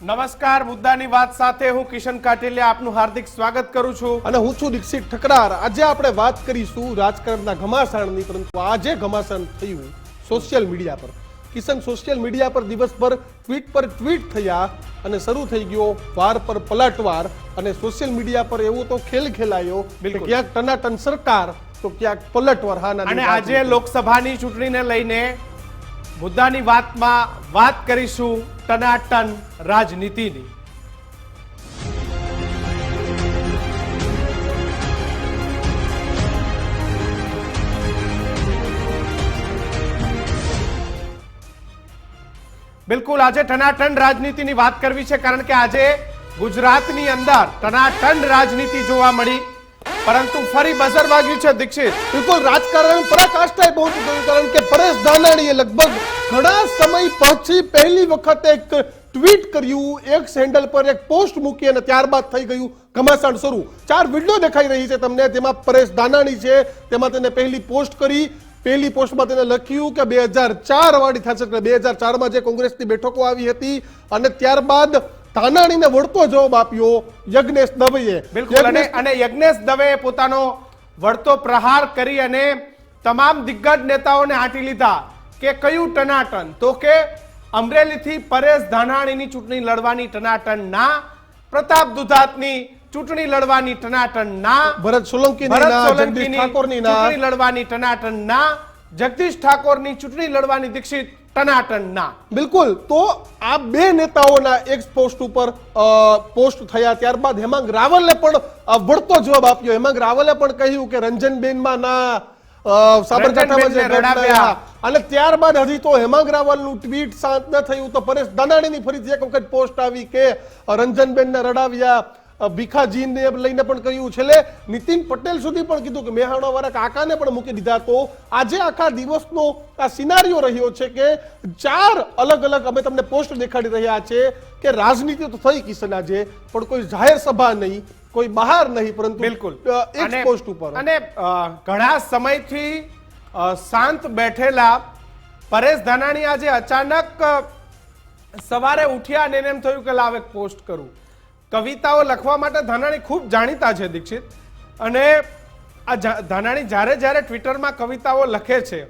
નમસ્કાર મુદ્દાની વાત સાથે હું કિશન કાટેલિયા આપનું હાર્દિક સ્વાગત કરું છું. અને હું છું દીક્ષિત ઠકરાર. આજે આપણે વાત કરીશું રાજકારણના ઘમાસાણની પરંતુ આજે ઘમાસાણ થયું સોશિયલ મીડિયા પર. કિશન સોશિયલ મીડિયા પર દિવસભર ટ્વીટ પર ટ્વીટ થયા અને શરૂ થઈ ગયો વાર પર પલટવાર. અને સોશિયલ મીડિયા પર એવો તો ખેલ ખેલાયો બિલકુલ. ક્યાંક ટનાટન સરકાર તો ક્યાંક પલટવાર. હા અને આજે લોકસભાની ચૂંટણીને લઈને મુદ્દાની વાતમાં વાત કરીશું ટનાટન રાજનીતિની. બિલકુલ, આજે ટનાટન રાજનીતિની વાત કરવી છે કારણ કે આજે ગુજરાતની અંદર ટનાટન રાજનીતિ જોવા મળી પરંતુ ફરી બઝર વાગ્યું છે દીક્ષિત. બિલકુલ રાજકારણ પરાકાષ્ઠાએ પહોંચી ગયું, કારણ કે પરેશ ધાનાણીએ લગભગ ઘણા સમય પછી પહેલી વખત એક ટ્વીટ કર્યું. એક હેન્ડલ પર એક પોસ્ટ મૂકી અને ત્યારબાદ થઈ ગયું ઘમાસાણ શરૂ. ચાર વીડિયો દેખાઈ રહી છે તમને. તેમાં પરેશ ધાનાણી છે. તેમાં તેને પહેલી પોસ્ટ કરી. પહેલી પોસ્ટમાં તેને લખ્યું કે બે હજાર ચાર વાળી થશે. બે હજાર ચારમાં જે કોંગ્રેસની બેઠકો આવી હતી અને ત્યારબાદ ધાનાણીને વળતો જવાબ આપ્યો યજ્ઞેશ દવેએ. બિલકુલ અને યજ્ઞેશ દવેએ પોતાનો વળતો પ્રહાર કરી અને તમામ દિગ્ગજ નેતાઓને આંટી લીધા કે કયું ટનાટન? તો કે અમરેલીથી પરેશ ધાનાણીની ચૂંટણી લડવાની ટનાટન ના પ્રતાપ દુધાતની ચૂંટણી લડવાની ટનાટન ના ભરત સોલંકી ચૂંટણી લડવાની ટનાટન ના જગદીશ ઠાકોરની ચૂંટણી લડવાની દીક્ષિત ટનાટન ના બિલકુલ. તો આ બે નેતાઓના એક પોસ્ટ ઉપર પોસ્ટ થયા ત્યારબાદ હેમાંગ રાવલે પણ વળતો જવાબ આપ્યો. હેમાંગ રાવલે પણ કહ્યું કે રંજનબેનમાં ના સાબરકાંઠામાં જે ઘટના અને ત્યારબાદ હજી તો હેમાંગ રાવલનું ટ્વીટ શાંત ન થયું. તો પરેશ દાનાણીની ફરીથી એક વખત પોસ્ટ આવી કે રંજનબેનને રડાવ્યા. ભીખાજીને લઈને પણ કહ્યું છેલ્લે નીતિન પટેલ સુધી પણ કીધું કે મેહાણા વાળા કાકાને પણ મૂકી દીધા. તો આજે આખા દિવસનો આ સિનારીઓ રહ્યો છે કે ચાર અલગ અલગ અમે તમને પોસ્ટ દેખાડી રહ્યા છે કે રાજનીતિ તો થઈ કિશન આજે પણ કોઈ જાહેર સભા નહીં કોઈ બહાર નહીં પરંતુ બિલકુલ. એક પોસ્ટ ઉપર. અને ઘણા સમયથી શાંત બેઠેલા પરેશ ધાનાણી આજે અચાનક સવારે ઉઠ્યા અને એમ થયું કે લાવ એક પોસ્ટ કરું. કવિતાઓ લખવા માટે ધાનાણી ખૂબ જાણીતા છે, દીક્ષિત. અને આ ધાનાણી જ્યારે જ્યારે ટ્વિટરમાં કવિતાઓ લખે છે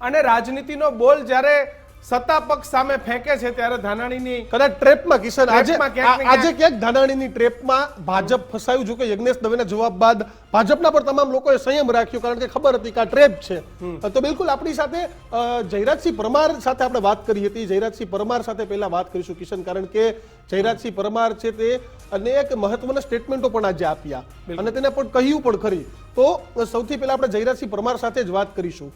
અને રાજનીતિનો બોલ જ્યારે સત્તા પક્ષ સામે ફેંકે છે ત્યારે ધાનાણીની કદાચ ટ્રેપમાં કિશન આજે આજે ક્યાંક ધાનાણીની ટ્રેપમાં ભાજપ ફસાયું? જો કે યજ્ઞેશ દવેના જવાબ બાદ ભાજપના પર તમામ લોકોએ સંયમ રાખ્યો કારણ કે ખબર હતી કે આ ટ્રેપ છે. તો બિલકુલ આપણી સાથે જયરાજસિંહ પરમાર સાથે આપણે વાત કરી હતી. જયરાજસિંહ પરમાર સાથે પહેલા વાત કરીશું કિશન કારણ કે જયરાજસિંહ પરમાર છે તે અનેક મહત્વના સ્ટેટમેન્ટો પણ આજે આપ્યા. અને તેને પણ કહ્યું પણ ખરી. તો સૌથી પહેલા આપણે જયરાજસિંહ પરમાર સાથે જ વાત કરીશું.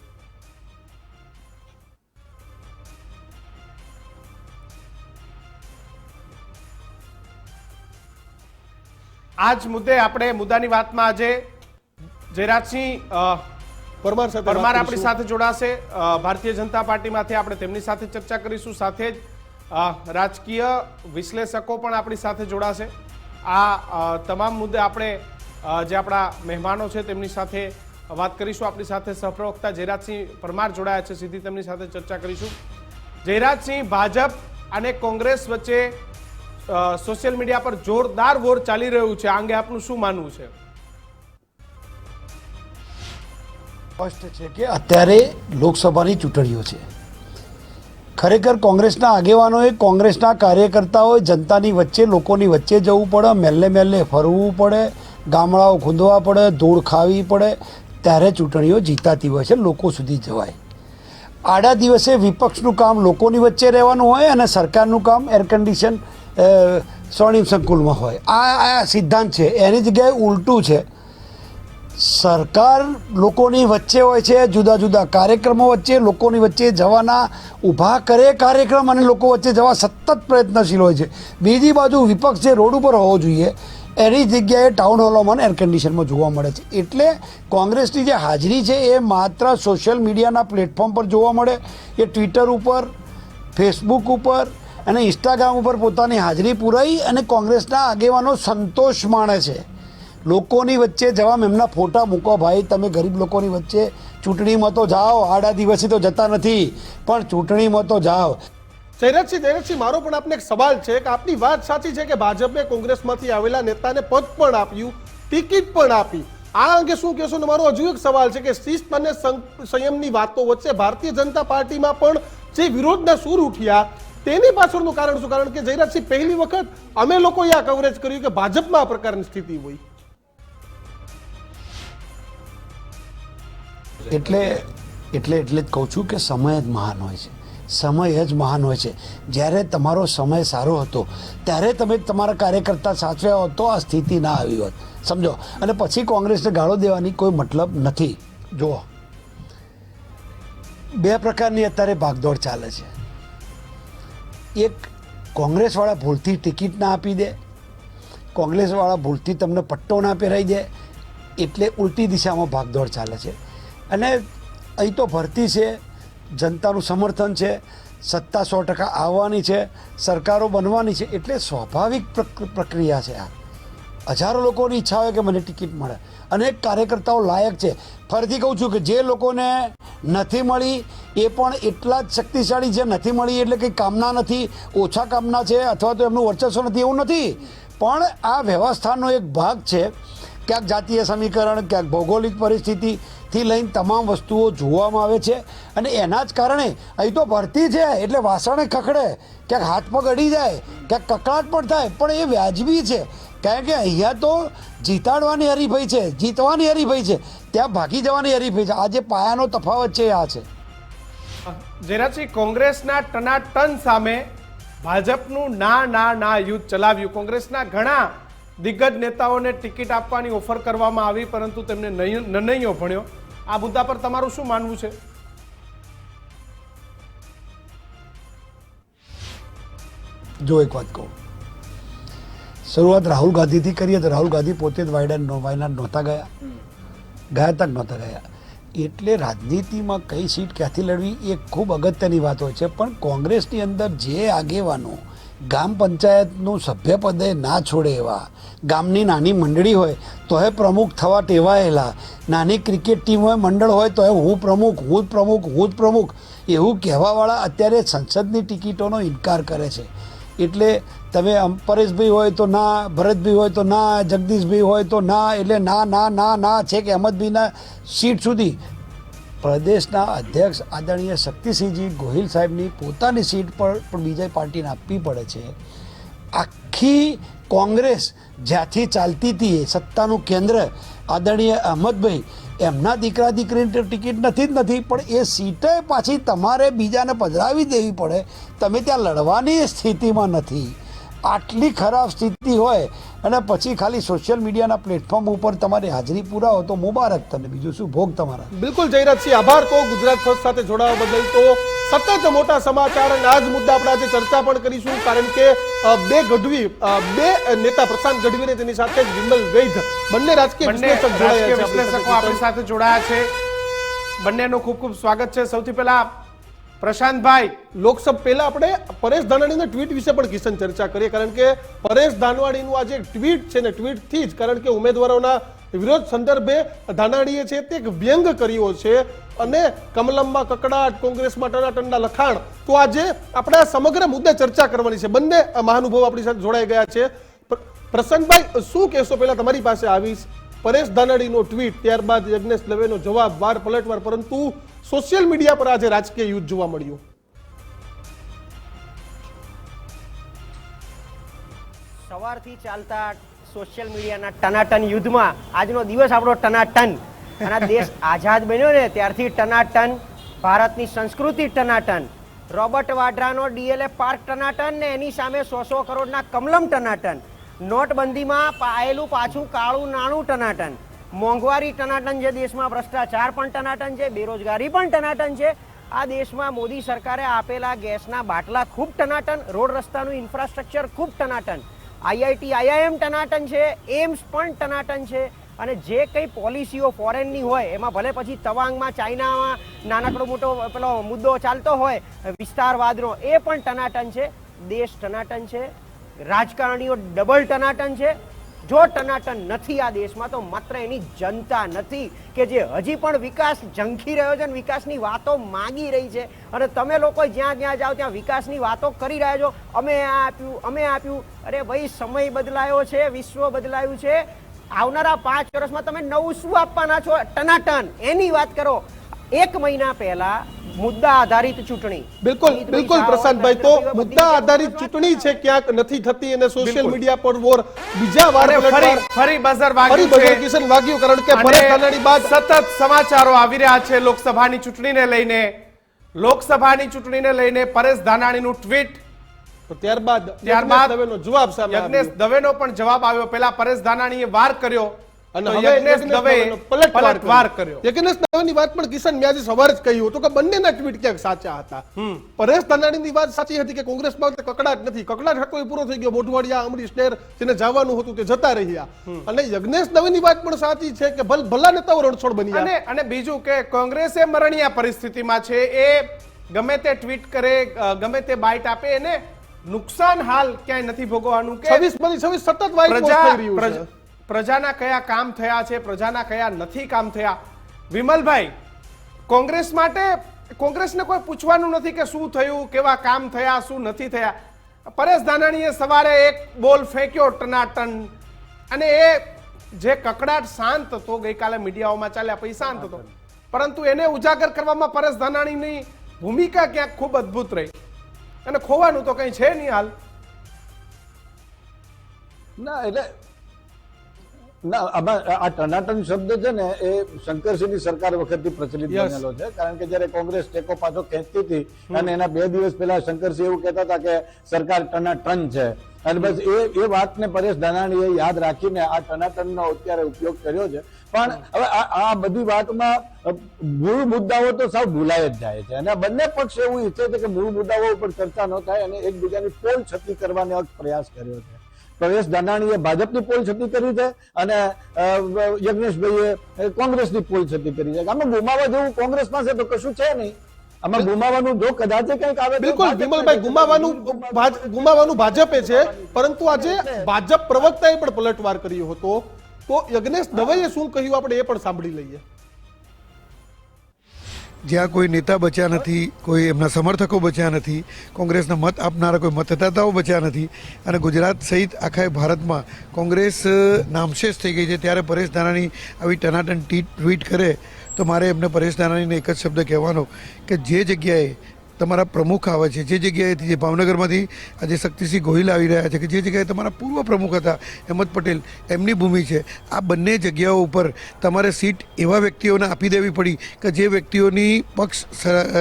આ જ મુદ્દે આપણે મુદ્દાની વાતમાં આજે જયરાજસિંહ પરમાર સાથે પરમાર આપણી સાથે જોડાશે. ભારતીય જનતા પાર્ટીમાંથી આપણે તેમની સાથે ચર્ચા કરીશું. સાથે જ રાજકીય વિશ્લેષકો પણ આપણી સાથે જોડાશે. આ તમામ મુદ્દે આપણે જે આપણા મહેમાનો છે તેમની સાથે વાત કરીશું. આપણી સાથે સહપ્રવક્તા જયરાજસિંહ પરમાર જોડાયા છે. સીધી તેમની સાથે ચર્ચા કરીશું. જયરાજસિંહ ભાજપ અને કોંગ્રેસ વચ્ચે સોશિયલ મીડિયા પર જોરદાર વોર ચાલી રહ્યું છે. આ અંગે આપનું શું માનવું છે? સ્પષ્ટ છે કે અત્યારે લોકસભાની ચૂંટણીઓ છે. ખરેખર કોંગ્રેસના આગેવાનોએ કોંગ્રેસના કાર્યકર્તાઓએ જનતાની વચ્ચે, લોકોની વચ્ચે જવું પડે, મેલ્લે મેલ્લે ફરવું પડે, ગામડાઓ ખૂંદવા પડે, ધૂળ ખાવી પડે, ત્યારે ચૂંટણીઓ જીતાતી હોય છે, લોકો સુધી જવાય. આડા દિવસે વિપક્ષનું કામ લોકોની વચ્ચે રહેવાનું હોય અને સરકારનું કામ એર કન્ડિશન સ્વર્ણિમ સંકુલમાં હોય. આ આ સિદ્ધાંત છે. એની જગ્યાએ ઉલટું છે. સરકાર લોકોની વચ્ચે હોય છે, જુદા જુદા કાર્યક્રમો વચ્ચે, લોકોની વચ્ચે જવાના, ઊભા કરે કાર્યક્રમ અને લોકો વચ્ચે જવા સતત પ્રયત્નશીલ હોય છે. બીજી બાજુ વિપક્ષ જે રોડ ઉપર હોવો જોઈએ, એની જગ્યાએ ટાઉન હોલોમાં એર કન્ડિશનમાં જોવા મળે છે. એટલે કોંગ્રેસની જે હાજરી છે, એ માત્ર સોશિયલ મીડિયાના પ્લેટફોર્મ પર જોવા મળે, એ ટ્વિટર ઉપર ફેસબુક ઉપર અને ઇન્સ્ટાગ્રામ ઉપર પોતાની હાજરી પુરાઈ અને કોંગ્રેસના આગેવાનો સંતોષ માણે છે. લોકોની વચ્ચે જવા એમના ફોટા મૂકો ભાઈ, તમે ગરીબ લોકોની વચ્ચે ચૂંટણીમાં તો જાઓ, આડા દિવસે તો જતા નથી, પણ ચૂંટણીમાં તો જાઓ. જયરાજસિંહ જયરાજસિંહ મારો પણ આપને એક સવાલ છે કે આપની વાત સાચી છે કે ભાજપે કોંગ્રેસમાંથી આવેલા નેતાને પદ પણ આપ્યું, ટિકિટ પણ આપી. આ અંગે શું કહેશો? મારો હજુ એક સવાલ છે કે શિસ્ત અને સંયમની વાતો વચ્ચે ભારતીય જનતા પાર્ટીમાં પણ જે વિરોધના સૂર ઉઠ્યા તેની પાછળનું કારણ શું? કારણ કે જયરાજસિંહ પહેલી વખત અમે લોકોએ આ કવરેજ કર્યું કે ભાજપમાં આ પ્રકારની સ્થિતિ હોય. એટલે એટલે એટલે જ કહું છું કે સમય જ મહાન હોય છે. સમય જ મહાન હોય છે. જ્યારે તમારો સમય સારો હતો, ત્યારે તમે તમારા કાર્યકર્તા સાચવ્યા હોત તો આ સ્થિતિ ના આવી હોત. સમજો? અને પછી કોંગ્રેસને ગાળો દેવાની કોઈ મતલબ નથી. જુઓ. બે પ્રકારની અત્યારે ભાગદોડ ચાલે છે. એક કોંગ્રેસવાળા ભૂલથી ટિકિટ ના આપી દે, કોંગ્રેસવાળા ભૂલથી તમને પટ્ટો ના પહેરાઈ દે, એટલે ઉલટી દિશામાં ભાગદોડ ચાલે છે. અને અહીં તો ભરતી છે, જનતાનું સમર્થન છે, સત્તા સો ટકા આવવાની છે, સરકારો બનવાની છે, એટલે સ્વાભાવિક પ્રક- પ્રક્રિયા છે આ. હજારો લોકોની ઈચ્છા હોય કે મને ટિકિટ મળે. અનેક કાર્યકર્તાઓ લાયક છે. ફરીથી કહું છું કે જે લોકોને નથી મળી, એ પણ એટલા જ શક્તિશાળી જે નથી મળી એટલે કંઈ કામના નથી, ઓછા કામના છે અથવા તો એમનું વર્ચસ્વ નથી, એવું નથી. પણ આ વ્યવસ્થાનો એક ભાગ છે. ક્યાંક જાતીય સમીકરણ, ક્યાંક ભૌગોલિક પરિસ્થિતિથી લઈને તમામ વસ્તુઓ જોવામાં આવે છે અને એના જ કારણે અહીં તો ભરતી છે એટલે વાસણે ખખડે, ક્યાંક હાથ પગ અડી જાય, ક્યાંક કકળાટ પણ થાય, પણ એ વ્યાજબી છે. કારણ કે અહીંયા તો જીતાડવાની હરીફાઈ છે જીતવાની હરીફાઈ છે ત્યાં ભાગી જવાની હરીફાઈ છે. આ જે પાયાનો તફાવત છે આ છે. જેનાથી કોંગ્રેસના ટનાટન સામે ભાજપનું ના ના ના યુદ્ધ ચલાવ્યું. કોંગ્રેસના ઘણા દિગ્ગજ નેતાઓને ટિકિટ આપવાની ઓફર કરવામાં આવી પરંતુ તેમને નિર્ણયો ભણ્યો આ મુદ્દા પર તમારું શું માનવું છે? જો એક વાત કહું. શરૂઆત રાહુલ ગાંધીથી કરીએ તો રાહુલ ગાંધી પોતે જ નો વાયનાડ નહોતા ગયા. ગયા તક નહોતા ગયા. એટલે રાજનીતિમાં કઈ સીટ ક્યાંથી લડવી એ ખૂબ અગત્યની વાત હોય છે. પણ કોંગ્રેસની અંદર જે આગેવાનો ગામ પંચાયતનું સભ્યપદે ના છોડે એવા, ગામની નાની મંડળી હોય તો એ પ્રમુખ થવા ટેવાયેલા, નાની ક્રિકેટ ટીમ હોય, મંડળ હોય તો હું પ્રમુખ, હું જ પ્રમુખ, હું જ પ્રમુખ, એવું કહેવાવાળા અત્યારે સંસદની ટિકિટોનો ઇનકાર કરે છે. એટલે તમે અંપરેશભાઈ હોય તો ના ભરતભાઈ હોય તો ના જગદીશભાઈ હોય તો ના, એટલે ના ના ના ના છે કે અહમદભાઈના સીટ સુધી. પ્રદેશના અધ્યક્ષ આદરણીય શક્તિસિંહજી ગોહિલ સાહેબની પોતાની સીટ પર પણ બીજા પાર્ટીને આપવી પડે છે. આખી કોંગ્રેસ જ્યાંથી ચાલતી હતી સત્તાનું કેન્દ્ર આદરણીય અહમદભાઈ એમના દીકરા દીકરીની ટિકિટ નથી જ નથી, પણ એ સીટે પાછી તમારે બીજાને પધરાવી દેવી પડે. તમે ત્યાં લડવાની સ્થિતિમાં નથી. આટલી ખરાબ સ્થિતિ હોય અને પછી ખાલી સોશિયલ મીડિયાના પ્લેટફોર્મ ઉપર તમારી હાજરી પુરાવો તો મુબારક તમને બીજું શું? ભોગ તમારા. બિલકુલ જયરાજસિંહ આભાર કહો ગુજરાત ફર્સ્ટ સાથે જોડાવા બદલ તો સતત મોટા સમાચાર અને આ જ મુદ્દા આપણે આજે ચર્ચા પણ કરીશું કારણ કે બે ગઢવી બે નેતા પ્રશાંત ગઢવી અને તેની સાથે વિમલ વૈદ બંને રાજકીય બંને વિશ્લેષક જોડાયા છે આપણી સાથે જોડાયા છે. બંનેનું ખૂબ ખૂબ સ્વાગત છે. સૌથી પહેલા પ્રશાંતભાઈ, લોકસભા પહેલા આપણે પરેશ ધાનાણીના ટ્વીટ વિશે પણ કિશન ચર્ચા કરીએ, કારણ કે પરેશ ધાનવાડીનું આ જે ટ્વીટ છે ને ટ્વીટથી જ, કારણ કે ઉમેદવારોના વિરોધ સંદર્ભે ધાનાણીએ છે તે એક વ્યંગ કર્યો છે અને કમલમમાં કકડાટ, કોંગ્રેસમાં ટનાટંડા લખાણ, તો આજે આપણે આ સમગ્ર મુદ્દે ચર્ચા કરવાની છે. બંને મહાનુભાવ આપણી સાથે જોડાઈ ગયા છે. પ્રસંતભાઈ શું કહેશો? પહેલા તમારી પાસે આવીશ. પરેશ ધાનાણીનો ટ્વીટ ત્યારબાદ યજ્ઞેશ દવેનો જવાબ વાર પલટવાર, પરંતુ સોશિયલ મીડિયા પર આજે રાજકીય યુદ્ધ જોવા મળ્યું. સવારથી ચાલતા સોશિયલ મીડિયાના ટનાટન યુદ્ધમાં આજનો દિવસ આપણો ટનાટન. અને દેશ આઝાદ બન્યો ને ત્યારથી ટનાટન, ભારતની સંસ્કૃતિ ટનાટન. રોબર્ટ વાડ્રાનો ડીએલએ પાર્ક ટનાટન ને એની સામે સો સો કરોડના કમલમ ટનાટન. નોટબંધીમાં પાયેલું પાછું કાળું નાણું ટનાટન. મોંઘવારી ટનાટન છે દેશમાં, ભ્રષ્ટાચાર પણ ટનાટન છે, બેરોજગારી પણ ટનાટન છે. આ દેશમાં મોદી સરકારે આપેલા ગેસના બાટલા ખૂબ ટનાટન, રોડ રસ્તાનું ઇન્ફ્રાસ્ટ્રક્ચર ખૂબ ટનાટન. આઈઆઈટી, આઈઆઈએમ ટનાટન છે, એમ્સ પણ ટનાટન છે. અને જે કંઈ પોલિસીઓ ફોરેનની હોય, એમાં ભલે પછી તવાંગમાં, ચાઇનામાં નાનકડો મોટો પેલો મુદ્દો ચાલતો હોય, વિસ્તારવાદનો, એ પણ ટનાટન છે. દેશ ટનાટન છે. રાજકારણીઓ ડબલ ટનાટન છે. જો ટનાટન નથી આ દેશમાં, તો માત્ર એની જનતા નથી કે જે હજી પણ વિકાસ ઝંખી રહ્યો છે અને વિકાસની વાતો માંગી રહી છે. અને તમે લોકો જ્યાં જ્યાં જાઓ, ત્યાં વિકાસની વાતો કરી રહ્યા છો. અમે આ આપ્યું, અમે આપ્યું. અરે ભાઈ, સમય બદલાયો છે, વિશ્વ બદલાયું છે. આવનારા પાંચ વર્ષમાં તમે નવું શું આપવાના છો? ટનાટન. એની વાત કરો. એક મહિના પહેલા મુદ્દા આધારિત ચૂંટણી. બિલકુલ બિલકુલ પ્રશાંતભાઈ તો મુદ્દા આધારિત ચૂંટણી છે ક્યાંક નથી થતી અને સોશિયલ મીડિયા પર વોર. બીજા વાર ફરી ફરી બઝર વાગ્યું છે. ફરી કિશન વાગ્યું કારણ કે ભરત ધાનાણી બાદ સતત સમાચારો આવી રહ્યા છે લોકસભાની ચૂંટણીને લઈને. લોકસભાની ચૂંટણીને લઈને પરેશ ધાનાણીનું ટ્વીટ તો ત્યારબાદ ત્યારબાદ દવેનો જવાબ સામે યજ્ઞેશ. દવેનો પણ જવાબ આવ્યો. પેલા પરેશ ધાનાણીએ વાર કર્યો. અને હવે યજ્ઞેશ દવે પલટવાર કર્યો. યજ્ઞેશ દવેની વાત પણ કિશન મેં આજે સવારે જ કહ્યું હતું કે બંનેના ટ્વીટ ક્યાંક સાચા હતા. પરેશ ધાનાણીની વાત સાચી હતી કે કોંગ્રેસમાં વખતે કકડાટ નથી. કકડાટ હતો એ પૂરો થઈ ગયો. મોઢવાડિયા અમરીશ નેર જેને જવાનું હતું તે જતા રહ્યા. અને યજ્ઞેશ દવેની વાત પણ સાચી છે કે ભલ ભલા નેતાઓ રણછોડ બની અને અને બીજું કે કોંગ્રેસે મરણીયા પરિસ્થિતિમાં છે એ ગમે તે ટ્વીટ કરે ગમે તે બાઇટ આપે એને નુકસાન હાલ ક્યાંય નથી ભોગવવાનું કે છવ્વીસમાંથી છવ્વીસ સતત વાઇટ થઈ રહ્યું છે. પ્રજાના કયા કામ થયા છે, પ્રજાના કયા નથી કામ થયા? વિમલભાઈ, કોંગ્રેસ માટે કોંગ્રેસને કોઈ પૂછવાનું નથી કે શું થયું, કેવા કામ થયા, શું નથી થયા? પરેશ ધાનાણીએ સવારે એક બોલ ફેંક્યો, ટનાટન. અને એ જે કકડાટ શાંત હતો, ગઈકાલે મીડિયાઓમાં ચાલ્યા, પછી શાંત હતો. પરંતુ એને ઉજાગર કરવામાં પરેશ ધાનાણીની ભૂમિકા ક્યાંક ખૂબ અદ્ભુત રહી. અને ખોવાનું તો કંઈ છે નહીં હાલ. ના, એટલે ના આમાં આ ટનાટન શબ્દ છે ને એ શંકરસિંહની સરકાર વખતથી પ્રચલિત. બનેલો છે. કારણ કે જ્યારે કોંગ્રેસ ટેકો પાછો ખેંચતી હતી અને એના બે દિવસ પહેલા શંકરસિંહ એવું કહેતા હતા કે સરકાર ટનાટન છે. અને બસ એ એ વાતને પરેશ ધાનાણીએ યાદ રાખીને આ ટનાટનનો અત્યારે ઉપયોગ કર્યો છે. પણ હવે આ આ બધી વાતમાં મૂળ મુદ્દાઓ તો સાવ ભૂલાય જ જાય છે. અને બંને પક્ષ એવું ઈચ્છે છે કે મૂળ મુદ્દાઓ ઉપર ચર્ચા ન થાય અને એકબીજાની પોલ છતી કરવાનો પ્રયાસ કર્યો છે. પ્રવેશ દાનાણીએ ભાજપની પોલ છતી કરી છે અને યજ્ઞેશભાઈએ કોંગ્રેસની પોલ છતી કરી છે. આમાં ગુમાવા જેવું કોંગ્રેસ પાસે તો કશું છે નહીં. આમાં ગુમાવાનું જો કદાચ કંઈક આવે બિલકુલ વિમલભાઈ ગુમાવાનું ગુમાવાનું ભાજપે છે. પરંતુ આજે ભાજપ પ્રવક્તાએ પણ પલટવાર કર્યો હતો. તો યજ્ઞેશ દવેએ શું કહ્યું? આપણે એ પણ સાંભળી લઈએ. જ્યાં કોઈ નેતા બચ્યા નથી, કોઈ એમના સમર્થકો બચ્યા નથી, કોંગ્રેસના મત આપનારા કોઈ મતદાતાઓ બચ્યા નથી અને ગુજરાત સહિત આખા ભારતમાં કોંગ્રેસ નામશેષ થઈ ગઈ છે. ત્યારે પરેશ ધાનાણી આવી ટનાટન ટ્વીટ કરે તો મારે એમને પરેશ ધાનાણીને એક જ શબ્દ કહેવાનો કે જે જગ્યાએ તમારા પ્રમુખ આવે છે. જે જગ્યાએથી જે ભાવનગરમાંથી આજે શક્તિસિંહ ગોહિલ આવી રહ્યા છે કે જે જગ્યાએ તમારા પૂર્વ પ્રમુખ હતા અહેમદ પટેલ, એમની ભૂમિ છે. આ બંને જગ્યાઓ ઉપર તમારે સીટ એવા વ્યક્તિઓને આપી દેવી પડી કે જે વ્યક્તિઓની પક્ષ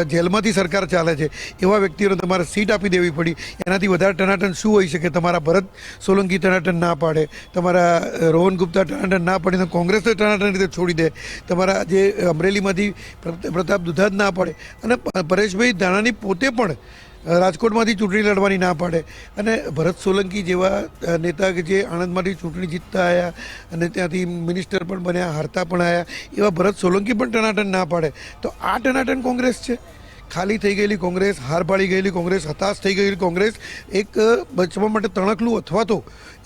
જેલમાંથી સરકાર ચાલે છે, એવા વ્યક્તિઓને તમારે સીટ આપી દેવી પડી. એનાથી વધારે ટનાટન શું હોઈ શકે? તમારા ભરત સોલંકી ટનાટન ના પાડે, તમારા રોહન ગુપ્તા ટનાટન ના પાડીને કોંગ્રેસને ટનાટન રીતે છોડી દે, તમારા જે અમરેલીમાંથી પ્રત- પ્રતાપ દુધાત ના પાડે અને પરેશભાઈ પરેશભાઈ ધાનાણી પોતે પણ રાજકોટમાંથી ચૂંટણી લડવાની ના પાડે. અને ભરત સોલંકી જેવા નેતા કે જે આણંદમાંથી ચૂંટણી જીતતા આવ્યા અને ત્યાંથી મિનિસ્ટર પણ બન્યા, હારતા પણ આવ્યા એવા ભરત સોલંકી પણ ટનાટન ના પાડે. તો આ ટનાટન કોંગ્રેસ છે. ખાલી થઈ ગયેલી કોંગ્રેસ, હાર પાડી ગયેલી કોંગ્રેસ, હતાશ થઈ ગયેલી કોંગ્રેસ, એક બચવા માટે તણકલું અથવા તો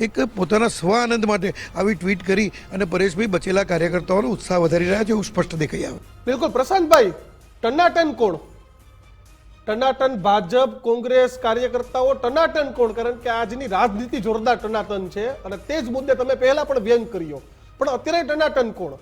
એક પોતાના સ્વ આનંદ માટે આવી ટ્વીટ કરી અને પરેશભાઈ બચેલા કાર્યકર્તાઓનો ઉત્સાહ વધારી રહ્યા છે એવું સ્પષ્ટ દેખાઈ આવે. બિલકુલ. પ્રશાંતભાઈ, ટનાટન કોણ? ટનાટન ભાજપ કોંગ્રેસ કાર્યકર્તાઓ ટનાટન કોણ? કારણ કે આજની રાજનીતિ જોરદાર ટનાટન છે અને તે જ મુદ્દે તમે પહેલા પણ વ્યંગ કર્યો. પણ અત્યારે ટનાટન કોણ?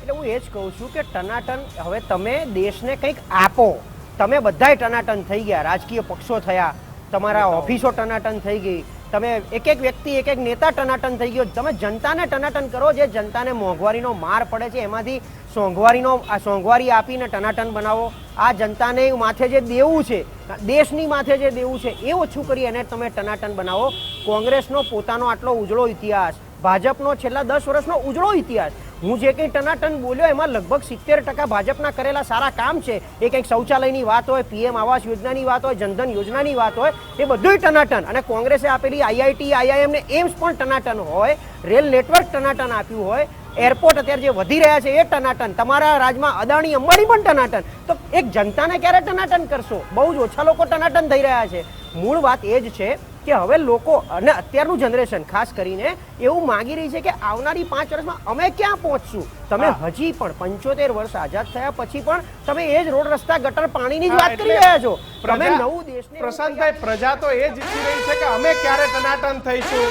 એટલે હું એ જ કહું છું કે ટનાટન હવે તમે દેશને કંઈક આપો. તમે બધાય ટનાટન થઈ ગયા. રાજકીય પક્ષો થયા. તમારા ઓફિસો ટનાટન થઈ ગઈ. તમે એક એક વ્યક્તિ, એક એક નેતા ટનાટન થઈ ગયો. તમે જનતાને ટનાટન કરો જે જનતાને મોંઘવારીનો માર પડે છે. એમાંથી સોંઘવારીનો, આ સોંઘવારી આપીને ટનાટન બનાવો. આ જનતાને માથે જે દેવું છે, દેશની માથે જે દેવું છે, એ ઓછું કરી એને તમે ટનાટન બનાવો. કોંગ્રેસનો પોતાનો આટલો ઉજળો ઇતિહાસ, ભાજપનો છેલ્લા દસ વર્ષનો ઉજળો ઇતિહાસ હું જે કંઈ ટનાટન બોલ્યો એમાં લગભગ સિત્તેર ટકા ભાજપના કરેલા સારા કામ છે. એ કંઈક શૌચાલયની વાત હોય, પીએમ આવાસ યોજનાની વાત હોય, જનધન યોજનાની વાત હોય, એ બધુંય ટનાટન. અને કોંગ્રેસે આપેલી આઈઆઈટી, આઈઆઈએમ ને એમ્સ પણ ટનાટન હોય, રેલ નેટવર્ક ટનાટન આપ્યું હોય, એરપોર્ટ અત્યારે જે વધી રહ્યા છે એ ટનાટન, તમારા રાજમાં અદાણી, અંબાણી પણ ટનાટન. તો એક જનતાને ક્યારે ટનાટન કરશો? બહુ જ ઓછા લોકો ટનાટન થઈ રહ્યા છે. મૂળ વાત એ જ છે કે હવે લોકો અને અત્યારનું જનરેશન ખાસ કરીને એવું માગી રહી છે કે આવનારી પાંચ વર્ષમાં અમે ક્યાં પહોંચશું? તમે હજી પણ પંચોતેર વર્ષ આઝાદ થયા પછી પણ તમે એ જ રોડ રસ્તા ગટર પાણીની જ વાત કરી રહ્યા છો. તમે નવું દેશને પ્રશાંતભાઈ પ્રજા તો એ જ ઈચ્છી રહી છે કે અમે ક્યારે ટનાટન થઈશું?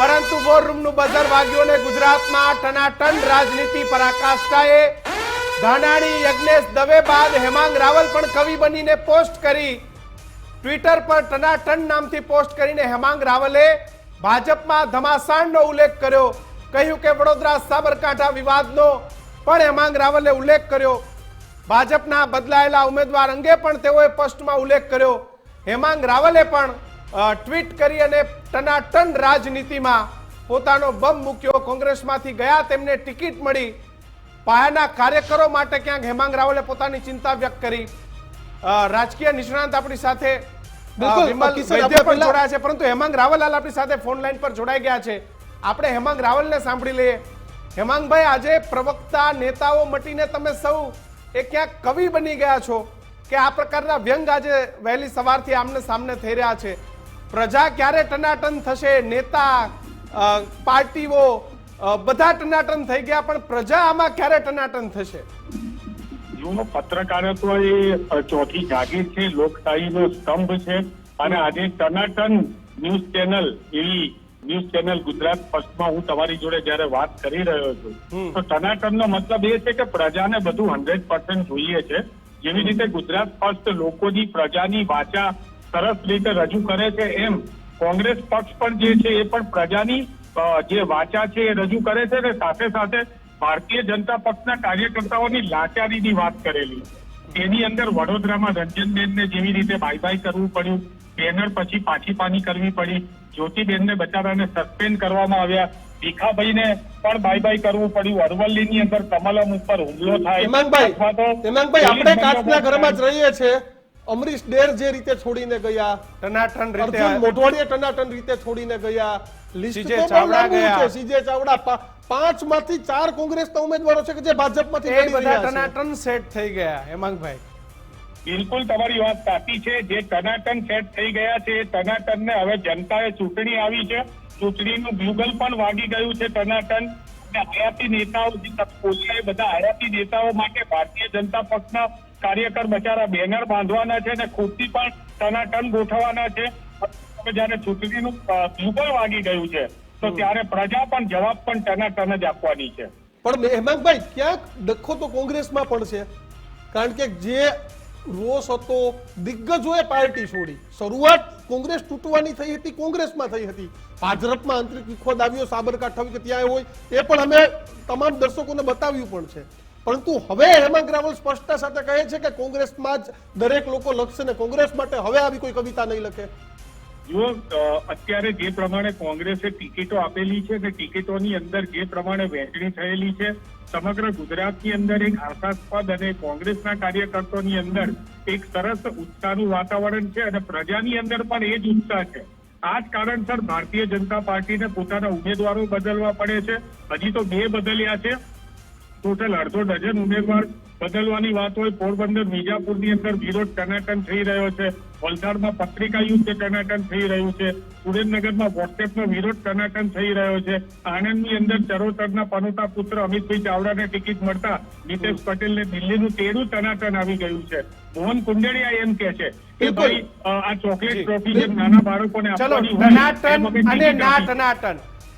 પરંતુ વોર રૂમનું બઝર વાગ્યું ને ગુજરાતમાં ટનાટન રાજનીતિ પરાકાષ્ઠાએ ધાનાણી યજ્ઞેશ દવે બાદ હેમાંગ રાવલ પણ કવિ બનીને પોસ્ટ કરી. ટ્વિટર પર ટનાટન નામથી પોસ્ટ કરીને હેમાંગ રાવલે ભાજપમાં ધમાસાણનો ઉલ્લેખ કર્યો. કહ્યું કે વડોદરા સાબરકાંઠા વિવાદનો પણ હેમાંગ રાવલે ઉલ્લેખ કર્યો. ભાજપના બદલાયેલા ઉમેદવાર અંગે પણ તેઓએ પોસ્ટમાં ઉલ્લેખ કર્યો. હેમાંગ રાવલે પણ ટ્વીટ કરી અને ટનાટન રાજનીતિમાં પોતાનો બમ મૂક્યો. કોંગ્રેસમાંથી ગયા તેમને ટિકિટ મળી. પાયાના કાર્યકરો માટે ક્યાંક હેમાંગ રાવલે પોતાની ચિંતા વ્યક્ત કરી. રાજકીય નિષ્ણાંત આપણી સાથે જોડાયા છે પરંતુ હેમાંગ રાવલલાલ આપણી સાથે ફોન લાઈન પર જોડાઈ ગયા છે. આપણે હેમાંગ રાવલને સાંભળી લઈએ. હેમાંગભાઈ આજે પ્રવક્તા નેતાઓ મટીને તમે સૌ એ ક્યાંક કવિ બની ગયા છો કે આ પ્રકારના વ્યંગ આજે વહેલી સવારથી આમને સામને થઈ રહ્યા છે. પ્રજા ક્યારે ટનાટન થશે? નેતા પાર્ટીઓ બધા ટનાટન થઈ ગયા પણ પ્રજા આમાં ક્યારે ટનાટન થશે? જુઓ પત્રકારત્વ એ ચોથી જાગીર છે લોકશાહીનો સ્તંભ છે. અને આજે ટનાટન ન્યૂઝ ચેનલ એવી ન્યૂઝ ચેનલ ગુજરાત ફર્સ્ટમાં હું તમારી જોડે જયારે વાત કરી રહ્યો છું તો ટનાટનનો મતલબ એ છે કે પ્રજાને બધું હંડ્રેડ પર્સન્ટ જોઈએ છે. જેવી રીતે ગુજરાત ફર્સ્ટ લોકોની પ્રજાની વાચા સરસ રીતે રજૂ કરે છે એમ કોંગ્રેસ પક્ષ પણ જે છે એ પણ પ્રજાની જે વાચા છે એ રજૂ કરે છે ને સાથે સાથે ભારતીય જનતા પક્ષના કાર્યકર્તાઓની લાચારીની વાત કરેલી. તેની અંદર વડોદરામાં રંજનબેનને જેવી રીતે બાય બાય કરવું પડ્યું બેનર પછી પાછી પાની કરવી પડી જ્યોતિબેનને બચારાને સસ્પેન્ડ કરવામાં આવ્યા. ભીખાભાઈને પણ બાય બાય કરવું પડ્યું. અરવલ્લીની અંદર કમલમ ઉપર હુમલો થાય. હેમાંગભાઈ આપણે કાચના ઘરમાં જ રહીએ છીએ. અમરીશ ડેર જે રીતે છોડીને ગયા ટનાટન રીતે મોઢવાડીએ ટનાટન રીતે છોડીને ગયા. લિસ્ટ તો બહુ ચાવડા લાંબુ છે. સીજે ચાવડા પાંચમાંથી ચાર કોંગ્રેસના ઉમેદવારો છે કે જે ભાજપમાંથી એ બધા ટનાટન સેટ થઈ ગયા હેમાંગભાઈ. બિલકુલ તમારી વાત સાચી છે. જે ટનાટન સેટ થઈ ગયા છે એ ટનાટનને હવે જનતાએ ચૂંટણી આવી છે. ચૂંટણીનું બ્યુગલ પણ વાગી ગયું છે ટનાટન. અને હયાતી નેતાઓ જે બોલ્યા એ બધા હયાતી નેતાઓ માટે ભારતીય જનતા પક્ષના કાર્યકર બચારા બેનર બાંધવાના છે અને ખુદથી પણ ટનાટન ગોઠવવાના છે. જયારે ચૂંટણીનું બ્યુગલ વાગી ગયું છે તો ત્યારે પ્રજા પણ જવાબ પણ ટનાટન જ આપવાની છે. પણ હેમાંગભાઈ ક્યાંક ડખો તો કોંગ્રેસમાં પણ છે કારણ કે જે રોષ હતો દિગ્ગજોએ પાર્ટી છોડી. શરૂઆત કોંગ્રેસ તૂટવાની થઈ હતી કોંગ્રેસમાં થઈ હતી. ભાજપમાં આંતરિક વિખવાદ આવ્યો સાબરકાંઠા કે ત્યાં હોય એ પણ અમે તમામ દર્શકોને બતાવ્યું પણ છે. પરંતુ હવે હેમાંગ રાવલ સ્પષ્ટતા સાથે કહે છે કે કોંગ્રેસમાં જ દરેક લોકો લખશે ને કોંગ્રેસ માટે હવે આવી કોઈ કવિતા નહીં લખે. જુઓ અત્યારે જે પ્રમાણે કોંગ્રેસે ટિકિટો આપેલી છે તે ટિકિટોની અંદર જે પ્રમાણે વહેંચણી થયેલી છે, સમગ્ર ગુજરાતની અંદર એક આશાસ્પદ અને કોંગ્રેસના કાર્યકર્તાઓની અંદર એક સરસ ઉત્સાહનું વાતાવરણ છે અને પ્રજાની અંદર પણ એ જ ઉત્સાહ છે. આ જ કારણસર ભારતીય જનતા પાર્ટીને પોતાના ઉમેદવારો બદલવા પડે છે. હજી તો બે બદલ્યા છે. ટોટલ અડધો ડઝન ઉમેદવાર બદલવાની વાત હોય પોરબંદર વિજાપુરની અંદર વિરોધ ટનાટન થઈ રહ્યો છે. વલસાડમાં પત્રિકા યુદ્ધ ટનાટન થઈ રહ્યું છે. સુરેન્દ્રનગરમાં વોટ્સએપનો વિરોધ ટનાટન થઈ રહ્યો છે. આણંદની અંદર ચરોતરના પનોતા પુત્ર અમિતભાઈ ચાવડાને ટિકિટ મળતા નીતેશ પટેલને દિલ્હીનું તેરું ટનાટન આવી ગયું છે. મોહન કુંડેડિયા એમ કે છે કે ભાઈ આ ચોકલેટ ટ્રોફી જે નાના બાળકોને આપવાની હોય,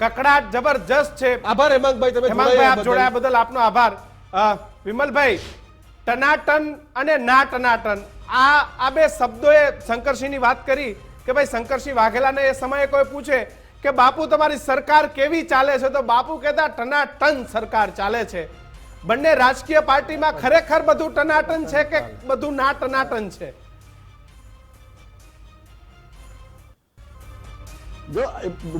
કકડાટ જબરજસ્ત છે. આભાર હેમાંગભાઈ તમે હેમાંગભાઈ આપ જોડાયા બદલ. આપનો આભાર. વિમલભાઈ ટનાટન અને ના ટનાટન. આ આ બે શબ્દોએ શંકરસિંહની વાત કરી કે ભાઈ શંકરસિંહ વાઘેલાને એ સમયે કોઈ પૂછે કે બાપુ તમારી સરકાર કેવી ચાલે છે? તો બાપુ કહેતા ટનાટન સરકાર ચાલે છે. બંને રાજકીય પાર્ટીમાં ખરેખર બધું ટનાટન છે કે બધું ના ટનાટન છે? જો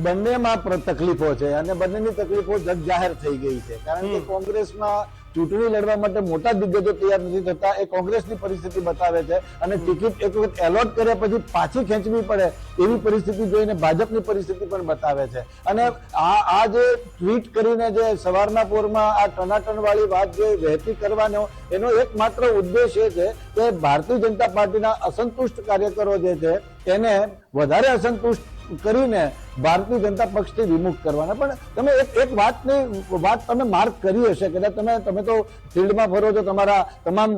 બંનેમાં તકલીફો છે અને બંનેની તકલીફો જગ જાહેર થઈ ગઈ છે. કારણ કે કોંગ્રેસમાં ચૂંટણી લડવા માટે મોટા દિગ્ગજો તૈયાર નથી થતા. એ કોંગ્રેસની પરિસ્થિતિ બતાવે છે અને ટિકિટ એક વખત એલોટ કર્યા પછી પાછી ખેંચવી પડે એવી પરિસ્થિતિ જોઈને ભાજપની પરિસ્થિતિ પણ બતાવે છે. અને આ આ જે ટ્વીટ કરીને જે સવારના પોરમાં આ ટનાટન વાળી વાત જે વહેતી કરવાનો, એનો એકમાત્ર ઉદ્દેશ એ છે કે ભારતીય જનતા પાર્ટીના અસંતુષ્ટ કાર્યકરો જે છે એને વધારે અસંતુષ્ટ કરીને ભારતીય જનતા પક્ષથી વિમુખ કરવાના. પણ તમે એક એક વાતની, વાત તમે માર્ક કરી હશે કદાચ તમે તમે તો ફિલ્ડમાં ફરો છો, તમારા તમામ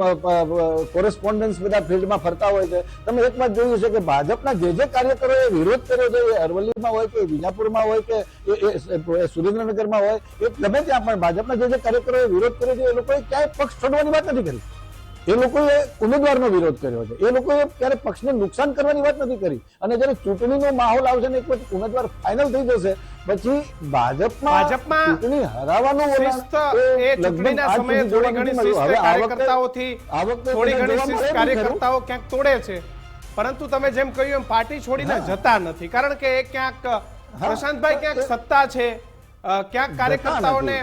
કોરેસ્પોન્ડન્સ બધા ફિલ્ડમાં ફરતા હોય છે. તમે એક વાત જોયું હશે કે ભાજપના જે જે કાર્યકરોએ વિરોધ કર્યો છે, એ અરવલ્લીમાં હોય કે વિજાપુરમાં હોય કે એ સુરેન્દ્રનગરમાં હોય, એ ગમે ત્યાં પણ ભાજપના જે જે કાર્યકરોએ વિરોધ કર્યો છે, એ લોકોએ ક્યાંય પક્ષ છોડવાની વાત નથી કરી. એ લોકોએ ઉમેદવારનો વિરોધ કર્યો છે. એ લોકોએ ક્યારે પક્ષને નુકસાન કરવાની વાત નથી કરી. અને જ્યારે ચૂંટણીનો માહોલ આવશે ને એક વખત ઉમેદવાર ફાઇનલ થઈ જશે પછી ભાજપમાં ભાજપમાં ચૂંટણી હરાવવાનું શિસ્ત એ ચૂંટણીના સમયે થોડી ઘણી શિસ્ત કાર્યકર્તાઓથી આ વખતે થોડી ઘણી શિસ્ત. કાર્યકર્તાઓ ક્યાંક તોડે છે. પરંતુ તમે જેમ કહ્યું એમ પાર્ટી છોડીને જતા નથી. કારણ કે એ ક્યાંક પ્રશાંતભાઈ ક્યાંક સત્તા છે ક્યાંક કાર્યકર્તાઓને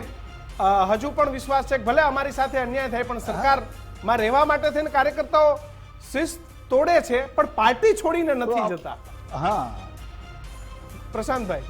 હજુ પણ વિશ્વાસ છે ભલે અમારી સાથે અન્યાય થાય પણ સરકારમાં રહેવા માટે થઈને કાર્યકર્તાઓ શિસ્ત તોડે છે પણ પાર્ટી છોડીને નથી જતા. હા. પ્રશાંતભાઈ.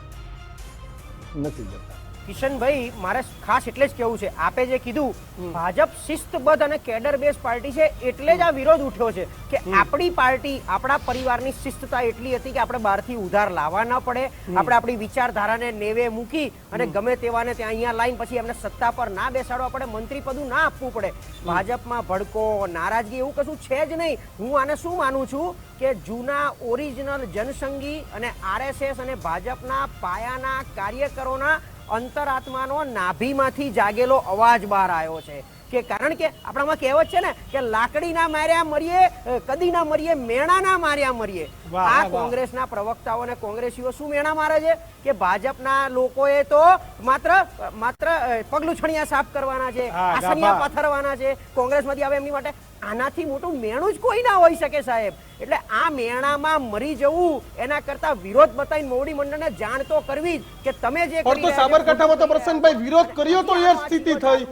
નથી જતા. કિશનભાઈ મારે ખાસ એટલે જ કેવું છે. આપે જે કીધું ભાજપ શિસ્તબદ્ધ અને કેડર બેઝ પાર્ટી છે એટલે જ આ વિરોધ ઉઠ્યો છે કે આપણી પાર્ટી આપણા પરિવારની શિસ્તતા એટલી હતી કે આપણે બહારથી ઉધાર લાવવા ન પડે. આપણે આપણી વિચારધારાને નેવે મૂકી અને ગમે તેવાને ત્યાં અહીંયા લાઈન પછી એમને સત્તા પર ના બેસાડવા પડે મંત્રી પદું ના આપવું પડે. ભાજપમાં ભડકો નારાજગી એવું કશું છે જ નહીં. હું આને શું માનું છું કે જૂના ઓરિજિનલ જનસંઘી અને આરએસએસ અને ભાજપના પાયાના કાર્યકરોના અંતરાત્માનો નાભીમાંથી જાગેલો અવાજ બહાર આવ્યો છે. કે કારણ કે આપણામાં કહેવત છે ને કે લાકડીના માર્યા મરીએ કદીના મરીએ મેણાના માર્યા મરીએ. આ. કોંગ્રેસના પ્રવક્તાઓ અને કોંગ્રેસીઓ શું મેણા મારે છે? કે ભાજપના લોકોએ તો માત્ર માત્ર પગલું છણિયા સાફ કરવાના છે આસનિયા પથરવાના છે. કોંગ્રેસમાંથી આવે એમની માટે આનાથી મોટું મેણું જ કોઈ ના હોઈ શકે સાહેબ. એટલે આ મેણામાં મરી જવું એના કરતા વિરોધ બતાવીને મોવડી મંડળને જાણ તો કરવી જ કે તમે જે પણ તો સાબરકાંઠામાં તો પ્રસન્નભાઈ વિરોધ કર્યો તો એ સ્થિતિ થઈ.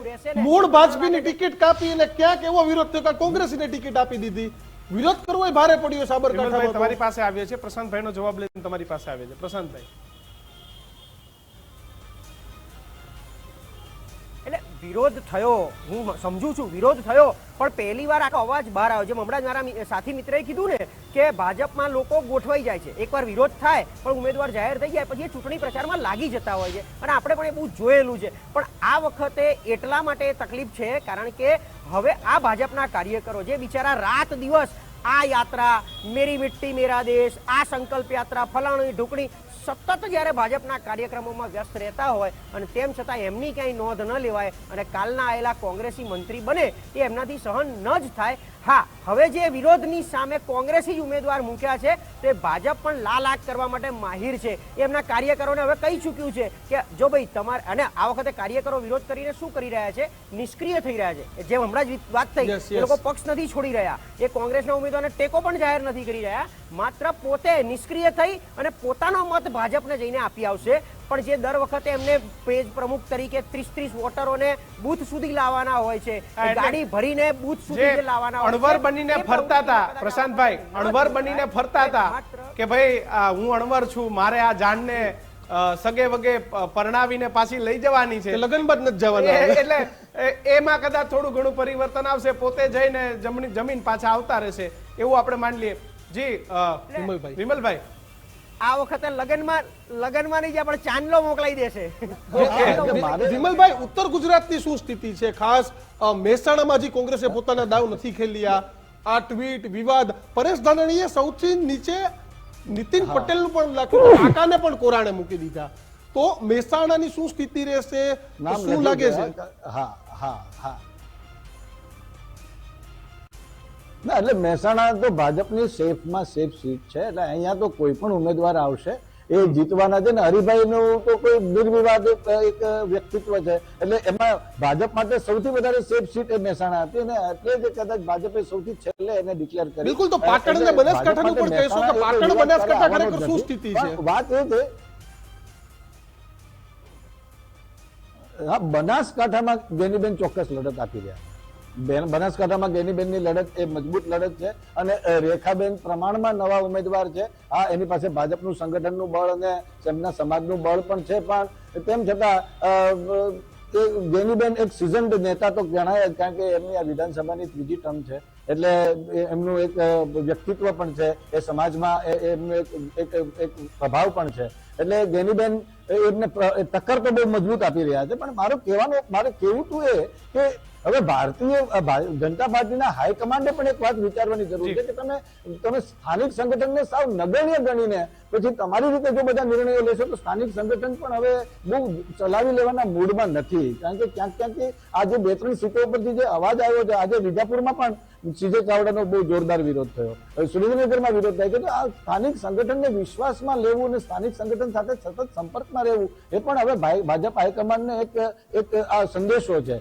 મૂળ ભાજપીની ટિકિટ કાપી અને ક્યાંક એવો વિરોધ થયો કે કોંગ્રેસને ટિકિટ આપી દીધી. વિરોધ કરવો એ ભારે પડ્યો સાબરકાંઠામાં તમારી પાસે આવ્યો છે પ્રશાંતભાઈનો જવાબ લઈને તમારી પાસે આવે છે પ્રશાંતભાઈ. એટલે વિરોધ થયો. હું સમજુ છું, વિરોધ થયો. પણ પહેલી વાર આખો અવાજ બહાર આવ્યો. જેમ હમણાં જ મારા સાથી મિત્રએ કીધું ને કે ભાજપમાં લોકો ગોઠવાઈ જાય છે. એકવાર વિરોધ થાય, પણ ઉમેદવાર જાહેર થઈ જાય, પછી એ ચૂંટણી પ્રચારમાં લાગી જતા હોય છે. અને આપણે પણ એ બહુ જોયેલું છે. પણ આ વખતે એટલા માટે તકલીફ છે, કારણ કે હવે આ ભાજપના કાર્યકરો જે બિચારા રાત દિવસ આ યાત્રા, મેરી મિટ્ટી, મેરા દેશ, આ સંકલ્પ યાત્રા, ફલાણી ઢુકણી સતત જ્યારે ભાજપના કાર્યક્રમોમાં વ્યસ્ત રહેતા હોય અને તેમ છતાં એમની ક્યાંય નોંધ ન લેવાય અને કાલના આવેલા કોંગ્રેસી મંત્રી બને એ એમનાથી સહન ન જ થાય. હા હવે જે વિરોધની સામે કોંગ્રેસી જ ઉમેદવાર મૂક્યા છે તે ભાજપ પણ લાલ આંખ કરવા માટે માહિર છે. એમના કાર્યકરોને હવે કહી ચૂક્યું છે કે જો ભાઈ તમારે અને આ વખતે કાર્યકરો વિરોધ કરીને શું કરી રહ્યા છે? નિષ્ક્રિય થઈ રહ્યા છે. જેમ હમણાં જ વાત થઈ એ લોકો પક્ષ નથી છોડી રહ્યા. એ કોંગ્રેસના ઉમેદવારને ટેકો પણ જાહેર નથી કરી રહ્યા. માત્ર પોતે નિષ્ક્રિય થઈ અને પોતાનો મત ભાજપને જઈને આપી આવશે. પણ જે દર વખતે એમને પેજ પ્રમુખ તરીકે ત્રીસ ત્રીસ વોટરોને બૂથ સુધી લાવવાના હોય છે. ગાડી ભરીને બૂથ સુધી લાવવાના અણવર બનીને ફરતા હતા પ્રશાંતભાઈ અણવર બનીને ફરતા હતા કે ભાઈ હું અણવર છું મારે આ જાણને સગે વગે પરણાવીને પાછી લઈ જવાની છે. લગ્ન બાદ નથી જવાના. એટલે એમાં કદાચ થોડું ઘણું પરિવર્તન આવશે પોતે જઈને જમીન પાછા આવતા રહેશે. એવું આપણે માની લઈએ. જી વિમલભાઈ. વિમલભાઈ આ વખતે લગનમાં લગનમાં નહીં જાય પણ ચાંદલો મોકલાઈ દેશે વિમલભાઈ ઉત્તર ગુજરાતની શું સ્થિતિ છે? ખાસ મહેસાણામાં જે કોંગ્રેસે પોતાના દાવ નથી ખેલ્યા. આ ટ્વીટ વિવાદ. પરેશ ધાનાણીએ સૌથી નીચે નીતિન પટેલનું પણ લખ્યું કાકાને પણ કોરાણે મૂકી દીધા. તો મહેસાણાની શું સ્થિતિ રહેશે? શું લાગે. છે? હા હા હા. ના એટલે મહેસાણા તો ભાજપની સેફમાં સેફ સીટ છે. એટલે અહીંયા તો કોઈ પણ ઉમેદવાર આવશે એ જીતવાના છે ને હરિભાઈનું તો કોઈ નિર્વિવાદ એક વ્યક્તિત્વ છે. એટલે એમાં ભાજપ માટે સૌથી વધારે સેફ સીટ એ મહેસાણા હતી અને એટલે જ કદાચ ભાજપે સૌથી છેલ્લે એને ડિક્લેર કરી. બિલકુલ, તો પાટણ અને બનાસકાંઠાનું પણ કહેશું કે પાટણ, બનાસકાંઠા ખરેખર શું સ્થિતિ છે? વાત એ છે હા બનાસકાંઠામાં ગેનીબેન ચોક્કસ લડત આપી રહ્યા બેન, બનાસકાંઠામાં ગેનીબેનની લડત એ મજબૂત લડત છે અને રેખાબેન પ્રમાણમાં નવા ઉમેદવાર છે. હા, એની પાસે ભાજપનું સંગઠનનું બળ અને તેમના સમાજનું બળ પણ છે, પણ તેમ છતાં એ ગેનીબેન એક સિઝન્ડ નેતા તો ગણાય જ, કારણ કે એમની આ વિધાનસભાની ત્રીજી ટર્મ છે. એટલે એમનું એક વ્યક્તિત્વ પણ છે. એ સમાજમાં એમનું એક એક પ્રભાવ પણ છે. એટલે ગેનીબેન એમને ટક્કર તો બહુ મજબૂત આપી રહ્યા છે પણ મારું કહેવાનું મારે કહેવું તું એ કે હવે ભારતીય જનતા પાર્ટીના હાઈકમાન્ડે પણ એક વાત વિચારવાની જરૂર છે કે તમે તમે સ્થાનિક સંગઠનને સાવ નગણ્ય ગણીને પછી તમારી રીતે જો બધા નિર્ણયો લેશો તો સ્થાનિક સંગઠન પણ હવે બહુ ચલાવી લેવાના મૂડમાં નથી. કારણ કે ક્યાંક ક્યાંકથી આજે બે ત્રણ સીટો પરથી જે અવાજ આવ્યો છે આજે વિજાપુરમાં પણ સીજે ચાવડાનો બહુ જોરદાર વિરોધ થયો. હવે સુરેન્દ્રનગરમાં વિરોધ થાય છે. તો આ સ્થાનિક સંગઠનને વિશ્વાસમાં લેવું અને સ્થાનિક સંગઠન સાથે સતત સંપર્કમાં રહેવું, એ પણ હવે ભાજપ હાઈકમાન્ડને એક એક, આ સંદેશો છે.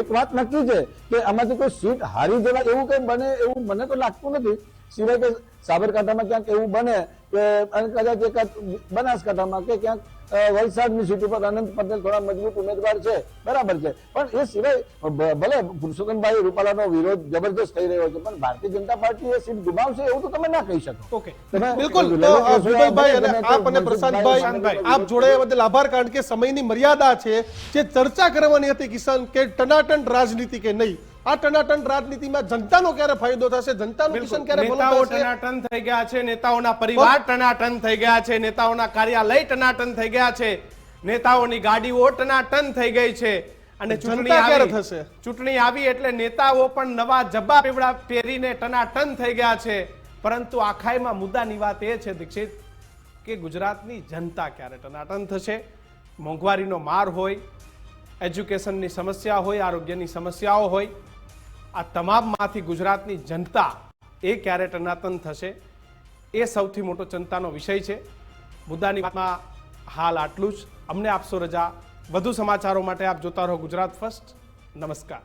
એક વાત નક્કી છે કે આમાંથી કોઈ સીટ હારી જવા એવું કઈ બને એવું મને તો લાગતું નથી. સિવાય કે સાબરકાંઠામાં ક્યાંક એવું બને કે કદાચ એકાદ બનાસકાંઠામાં કે ક્યાંક વલસાડની સીટ ઉપર આનંદ પટેલ થોડા મજબૂત ઉમેદવાર છે. બરાબર છે. પણ એ સિવાય ભલે પુરુષોત્તમભાઈ રૂપાલાનો વિરોધ જબરદસ્ત થઈ રહ્યો છે પણ ભારતીય જનતા પાર્ટી એ સીટ ગુમાવશે એવું તો તમે ના કહી શકો. ઓકે. બિલકુલ. વિમલભાઈ અને આપ અને પ્રશાંતભાઈ. આપ જોડાયા બદલ આભાર કારણ કે સમયની મર્યાદા છે. જે ચર્ચા કરવાની હતી કિસાન કે ટનાટન રાજનીતિ કે નહીં આ ટનાટન રાજનીતિમાં જનતાનો ક્યારે ફાયદો થશે? જનતાનું કિસાન ક્યારે નેતાઓ ટનાટન થઈ ગયા છે નેતાઓના પરિવાર ટનાટન થઈ ગયા છે નેતાઓના કાર્યાલય ટનાટન થઈ ગયા છે નેતાઓની ગાડીઓ ટનાટન થઈ ગઈ છે. અને ચૂંટણી આવી થશે? ચૂંટણી આવી એટલે નેતાઓ પણ નવા જબ્બા પીવડા પહેરીને ટનાટન થઈ ગયા છે. પરંતુ આખાઈમાં મુદ્દાની વાત એ છે દીક્ષિત કે ગુજરાતની જનતા ક્યારે ટનાટન થશે? મોંઘવારીનો માર હોય એજ્યુકેશનની સમસ્યા હોય આરોગ્યની સમસ્યાઓ હોય આ તમામમાંથી ગુજરાતની જનતા એ ક્યારે ટનાતન થશે એ સૌથી મોટો ચિંતાનો વિષય છે. મુદ્દાની વાતમાં હાલ આટલું જ. અમને આપશો રજા. વધુ સમાચારો માટે આપ જોતા રહો ગુજરાત ફર્સ્ટ. નમસ્કાર.